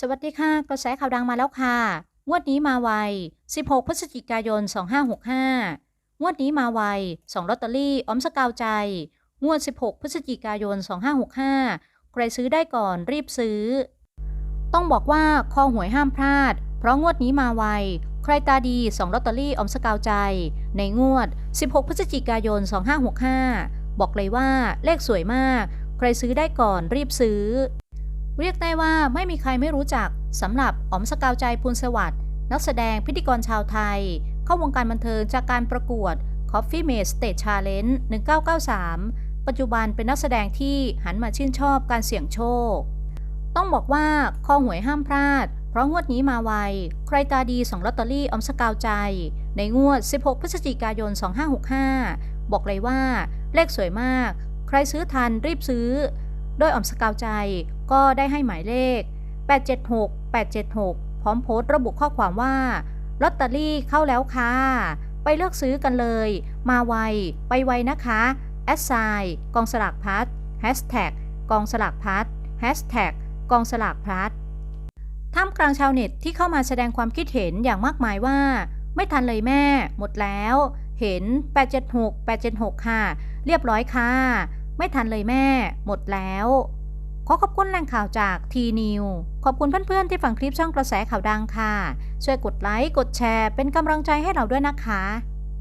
สวัสดีค่ะ กระแสข่าวดังมาแล้วค่ะ งวดนี้มาไว 16 พฤศจิกายน 2565 งวดนี้มาไว 2 ลอตเตอรี่ออมสกาวใจ งวด 16 พฤศจิกายน 2565 ใครซื้อได้ก่อนรีบซื้อ ต้องบอกว่าคอหวยห้ามพลาด เพราะงวดนี้มาไว ใครตาดี 2 ลอตเตอรี่ออมสกาวใจ ในงวด 16 พฤศจิกายน 2565 บอกเลยว่าเลขสวยมาก ใครซื้อได้ก่อนรีบซื้อ เรียกได้ว่าไม่มีใครไม่รู้จักสำหรับอ๋อมสกาวใจพูนสวัสด์นักแสดงพิธีกรชาวไทย เข้าวงการบันเทิงจากการประกวด Coffee Mate Stage Challenge 1993 ปัจจุบันเป็นนักแสดงที่หันมาชื่นชอบการเสี่ยงโชค ต้องบอกว่าคอหวยห้ามพลาด เพราะงวดนี้มาไว ใครตาดี2ลอตเตอรี่อมสกาวใจ ในงวด 16 พฤศจิกายน 2565 บอกเลยว่า เลขสวยมาก ใครซื้อทันรีบซื้อ โดยออมสกาวใจก็ได้ให้หมายเลข 876 876 พร้อมโพสต์ระบุข้อความว่า ลอตเตอรี่เข้าแล้วค่ะ ไปเลือกซื้อกันเลย มาไว ไปไวนะคะแอดไซกองสลากพัดแฮชแท็กกองสลากพัดแฮชแท็กกองสลากพัดท่ามกลางชาวเน็ตที่เข้ามาแสดงความคิดเห็นอย่างมากมายว่า ไม่ทันเลยแม่ หมดแล้ว เห็น 876 876 ค่ะ เรียบร้อยค่ะ ไม่ทันเลยแม่ หมดแล้ว ขอขอบคุณแหล่งข่าวจากทีนิวขอบคุณเพื่อนๆที่ฟังคลิปช่องกระแสข่าวดังค่ะ ช่วยกดไลค์ กดแชร์ เป็นกำลังใจให้เราด้วยนะคะ